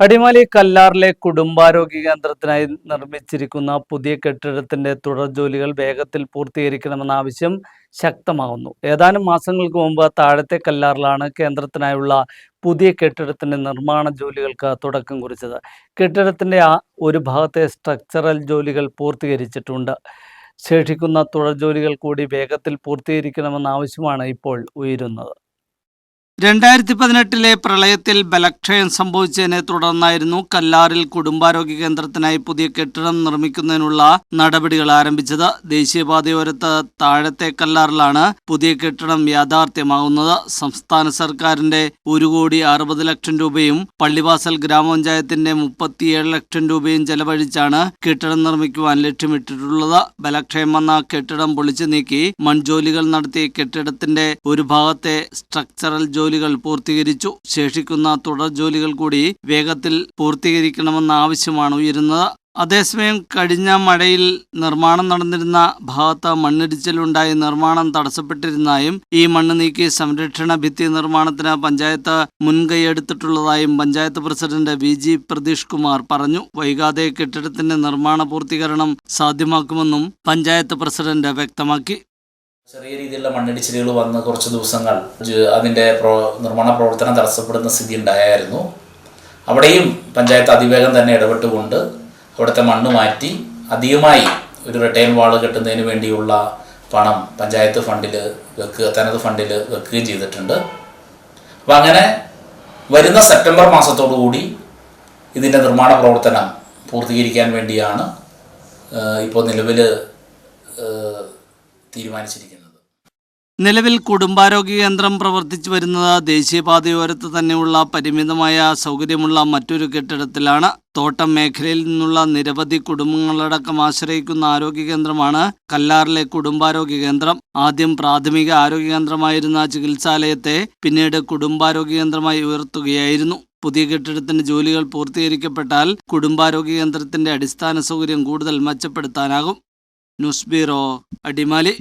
അടിമാലി കല്ലാറിലെ കുടുംബാരോഗ്യ കേന്ദ്രത്തിനായി നിർമ്മിച്ചിരിക്കുന്ന പുതിയ കെട്ടിടത്തിന്റെ തുടർ ജോലികൾ വേഗത്തിൽ പൂർത്തീകരിക്കണമെന്ന ആവശ്യം ശക്തമാകുന്നു. ഏതാനും മാസങ്ങൾക്ക് മുമ്പ് താഴത്തെ കല്ലാറിലാണ് കേന്ദ്രത്തിനായുള്ള പുതിയ കെട്ടിടത്തിന്റെ നിർമ്മാണ ജോലികൾക്ക് തുടക്കം കുറിച്ചത്. കെട്ടിടത്തിന്റെ ഒരു ഭാഗത്തെ സ്ട്രക്ചറൽ ജോലികൾ പൂർത്തീകരിച്ചിട്ടുണ്ട്. ശേഷിക്കുന്ന തുടർ ജോലികൾ കൂടി വേഗത്തിൽ പൂർത്തീകരിക്കണമെന്ന ആവശ്യമാണ് ഇപ്പോൾ ഉയരുന്നത്. രണ്ടായിരത്തി പതിനെട്ടിലെ പ്രളയത്തിൽ ബലക്ഷയം സംഭവിച്ചതിനെ തുടർന്നായിരുന്നു കല്ലാറിൽ കുടുംബാരോഗ്യ കേന്ദ്രത്തിനായി പുതിയ കെട്ടിടം നിർമ്മിക്കുന്നതിനുള്ള നടപടികൾ ആരംഭിച്ചത്. ദേശീയപാതയോരത്ത് താഴത്തെ കല്ലാറിലാണ് പുതിയ കെട്ടിടം യാഥാർത്ഥ്യമാകുന്നത്. സംസ്ഥാന സർക്കാരിന്റെ ഒരു കോടി അറുപത് ലക്ഷം രൂപയും പള്ളിവാസൽ ഗ്രാമപഞ്ചായത്തിന്റെ മുപ്പത്തിയേഴ് ലക്ഷം രൂപയും ചെലവഴിച്ചാണ് കെട്ടിടം നിർമ്മിക്കുവാൻ ലക്ഷ്യമിട്ടിട്ടുള്ളത്. ബലക്ഷയം വന്ന കെട്ടിടം പൊളിച്ചു നീക്കി മൺജോലികൾ നടത്തി കെട്ടിടത്തിന്റെ ഒരു ഭാഗത്തെ സ്ട്രക്ചറൽ ജോലികൾ പൂർത്തീകരിച്ചു. ശേഷിക്കുന്ന തുടർ ജോലികൾ കൂടി വേഗത്തിൽ പൂർത്തീകരിക്കണമെന്ന ആവശ്യമാണ് ഉയരുന്നത്. അതേസമയം കഴിഞ്ഞ മഴയിൽ നിർമ്മാണം നടന്നിരുന്ന ഭാഗത്ത് മണ്ണിടിച്ചിലുണ്ടായി നിർമ്മാണം തടസ്സപ്പെട്ടിരുന്നതായും ഈ മണ്ണ് നീക്കി സംരക്ഷണ ഭിത്തി നിർമ്മാണത്തിന് panchayat മുൻകൈയെടുത്തിട്ടുള്ളതായും panchayat president V G Pratheesh Kumar പറഞ്ഞു. വൈകാതെ കെട്ടിടത്തിന്റെ നിർമ്മാണ പൂർത്തീകരണം സാധ്യമാക്കുമെന്നും പഞ്ചായത്ത് പ്രസിഡന്റ് വ്യക്തമാക്കി. ചെറിയ രീതിയിലുള്ള മണ്ണിടിച്ചിലുകൾ വന്ന് കുറച്ച് ദിവസങ്ങൾ അതിന്റെ പ്രോ നിർമ്മാണ പ്രവർത്തനം തടസ്സപ്പെടുന്ന സ്ഥിതി ഉണ്ടായായിരുന്നു. അവിടെയും പഞ്ചായത്ത് അതിവേഗം തന്നെ ഇടപെട്ടുകൊണ്ട് അവിടുത്തെ മണ്ണ് മാറ്റി അധികമായി ഒരു റിട്ടേൺ വാൾ കെട്ടുന്നതിന് വേണ്ടിയുള്ള പണം പഞ്ചായത്ത് ഫണ്ടിൽ വെക്കുക തനത് ഫണ്ടിൽ വെക്കുകയും ചെയ്തിട്ടുണ്ട്. അപ്പം അങ്ങനെ വരുന്ന സെപ്റ്റംബർ മാസത്തോടു കൂടി ഇതിന്റെ നിർമ്മാണ പ്രവർത്തനം പൂർത്തീകരിക്കാൻ വേണ്ടിയാണ് ഇപ്പോൾ നിലവിൽ തീരുമാനിച്ചിരിക്കുന്നത്. നിലവിൽ കുടുംബാരോഗ്യ കേന്ദ്രം പ്രവർത്തിച്ചു വരുന്നത് ദേശീയപാതയോരത്ത് തന്നെയുള്ള പരിമിതമായ സൗകര്യമുള്ള മറ്റൊരു കെട്ടിടത്തിലാണ്. തോട്ടം മേഖലയിൽ നിന്നുള്ള നിരവധി കുടുംബങ്ങളടക്കം ആശ്രയിക്കുന്ന ആരോഗ്യ കേന്ദ്രമാണ് കല്ലാറിലെ കുടുംബാരോഗ്യ കേന്ദ്രം. ആദ്യം പ്രാഥമിക ആരോഗ്യ കേന്ദ്രമായിരുന്ന ചികിത്സാലയത്തെ പിന്നീട് കുടുംബാരോഗ്യ കേന്ദ്രമായി ഉയർത്തുകയായിരുന്നു. പുതിയ കെട്ടിടത്തിന്റെ ജോലികൾ പൂർത്തീകരിക്കപ്പെട്ടാൽ കുടുംബാരോഗ്യ കേന്ദ്രത്തിന്റെ അടിസ്ഥാന സൗകര്യം കൂടുതൽ മെച്ചപ്പെടുത്താനാകും. News bureau Adimali